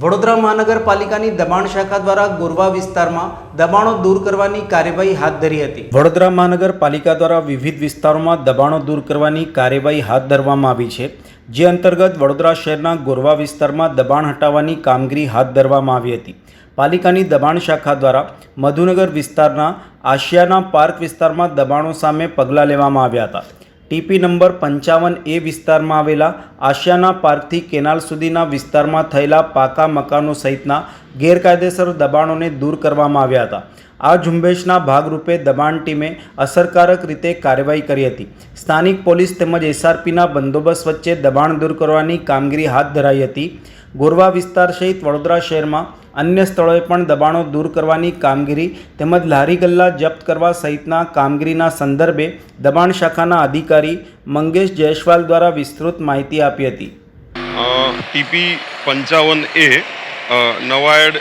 વડોદરા મહાનગરપાલિકાની દબાણ શાખા દ્વારા ગોરવા વિસ્તારમાં દબાણો દૂર કરવાની કાર્યવાહી હાથ ધરી હતી. વડોદરા મહાનગરપાલિકા દ્વારા વિવિધ વિસ્તારોમાં દબાણો દૂર કરવાની કાર્યવાહી હાથ ધરવામાં આવી છે, જે અંતર્ગત વડોદરા શહેરના ગોરવા વિસ્તારમાં દબાણ હટાવવાની કામગીરી હાથ ધરવામાં આવી હતી. પાલિકાની દબાણ શાખા દ્વારા મધુનગર વિસ્તારના આશિયાના પાર્ક વિસ્તારમાં દબાણો સામે પગલાં લેવામાં આવ્યા હતા. ટીપી નંબર પંચાવન એ વિસ્તારમાં આવેલા આશિયાના પાર્કથી કેનાલ સુધીના વિસ્તારમાં થયેલા પાકા મકાનો સહિતના ગેરકાયદેસર દબાણોને દૂર કરવામાં આવ્યા હતા. આ ઝુંબેશના ભાગરૂપે દબાણ ટીમે અસરકારક રીતે કાર્યવાહી કરી હતી. સ્થાનિક પોલીસ તેમજ એસઆરપીના બંદોબસ્ત વચ્ચે દબાણ દૂર કરવાની કામગીરી હાથ ધરાઈ હતી. ગોરવા વિસ્તાર સહિત વડોદરા શહેરમાં અન્ય સ્થળોએ પણ દબાણો દૂર કરવાની કામગીરી તેમજ લારી ગલ્લા જપ્ત કરવા સહિતના કામગીરીના સંદર્ભે દબાણ શાખાના અધિકારી મંગેશ જયસ્વાલ દ્વારા વિસ્તૃત માહિતી આપી હતી. ટીપી પંચાવન એ નવાયડ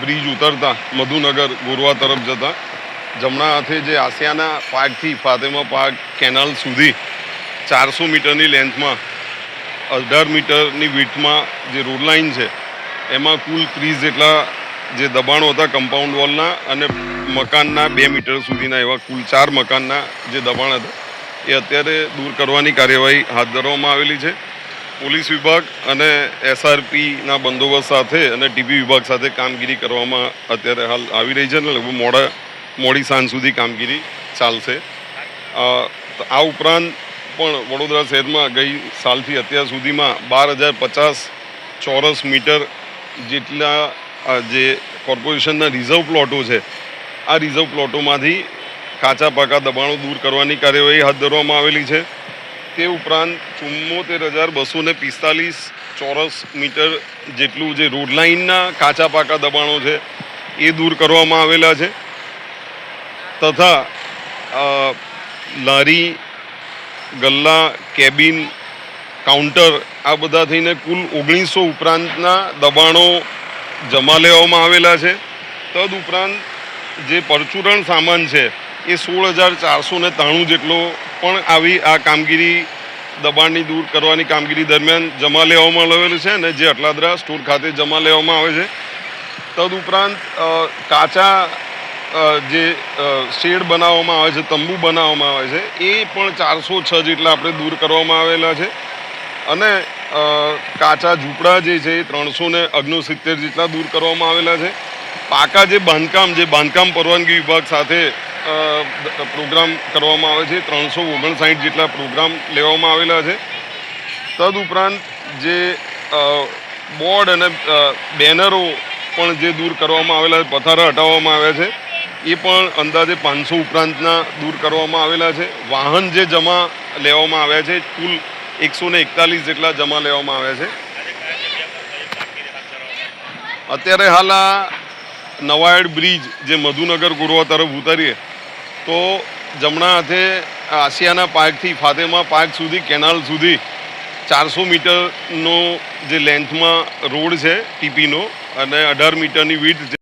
બ્રિજ ઉતરતા મધુનગર ગોરવા તરફ જતા જમણા હાથે જે આસિયાના પાર્કથી ફાતેમા પાર્ક કેનાલ સુધી ચારસો મીટરની લેન્થમાં અઢાર મીટરની વીટમાં જે રોડ લાઇન છે એમાં કુલ ત્રીસ જેટલા જે દબાણો હતા કમ્પાઉન્ડ વોલના અને મકાનના બે મીટર સુધીના એવા કુલ ચાર મકાનના જે દબાણ હતા, એ અત્યારે દૂર કરવાની કાર્યવાહી હાથ ધરવામાં આવેલી છે. પોલીસ વિભાગ અને એસઆરપીના બંદોબસ્ત સાથે અને ટીબી વિભાગ સાથે કામગીરી કરવામાં અત્યારે હાલ આવી રહી છે અને લગભગ મોડા, મોડી સાંજ સુધી કામગીરી ચાલશે. આ ઉપરાંત પણ વડોદરા શહેરમાં ગઈ સાલથી અત્યાર સુધીમાં બાર હજાર પચાસ ચોરસ મીટર જેટલા જે કોર્પોરેશનના રિઝર્વ પ્લોટો છે, આ રિઝર્વ પ્લોટોમાંથી કાચા પાકા દબાણો દૂર કરવાની કાર્યવાહી હાથ ધરવામાં આવેલી છે. તે ઉપરાંત ચુમ્મોતેર હજાર બસો ને પિસ્તાલીસ ચોરસ મીટર જેટલું જે રોડ લાઇનના કાચા પાકા દબાણો છે, એ દૂર કરવામાં આવેલા છે. તથા લારી, ગલ્લા, કેબિન કાઉન્ટર આ બધા થઈને કુલ ઓગણીસો ઉપરાંતના દબાણો જમા લેવામાં આવેલા છે. તદ ઉપરાંત જે પરચુરણ સામાન છે, એ સોળ હજાર ચારસો ને ત્રાણું જેટલો પણ આવી આ કામગીરી દબાણની દૂર કરવાની કામગીરી દરમિયાન જમા લેવામાં આવેલું છે અને જે અટલાદરા સ્ટોર ખાતે જમા લેવામાં આવે છે. તદ ઉપરાંત કાચા જે શેડ બનાવવામાં આવે છે, તંબુ બનાવવામાં આવે છે, એ પણ ચારસો છ જેટલા આપણે દૂર કરવામાં આવેલા છે. અને કાચા ઝૂંપડા જે છે એ ત્રણસો ને ઓગણસિત્તેર જેટલા દૂર કરવામાં આવેલા છે. પાકા જે બાંધકામ જે બાંધકામ પરવાનગી વિભાગ સાથે પ્રોગ્રામ કરવામાં આવે છે. ત્રણસો ઓગણસાઠ જેટલા પ્રોગ્રામ લેવામાં આવેલા છે. તદ ઉપરાંત જે બોર્ડ અને બેનરો પણ જે દૂર કરવામાં આવેલા છે, પથારા હટાવવામાં આવ્યા છે, એ પણ અંદાજે પાંચસો ઉપરાંતના દૂર કરવામાં આવેલા છે. વાહન જે જમા લેવામાં આવ્યા છે, કુલ એકસો ને એકતાલીસ જેટલા જમા લેવામાં આવ્યા છે. અત્યારે હાલ આ નવાયડ બ્રિજ જે મધુનગર ગોરવા તરફ ઉતરીએ, તો જમણા હાથે આસિયાના પાર્કથી ફાતેમા પાર્ક સુધી, કેનાલ સુધી ચારસો મીટરનો જે લેન્થમાં રોડ છે, ટીપીનો, અને અઢાર મીટરની વિડ્થ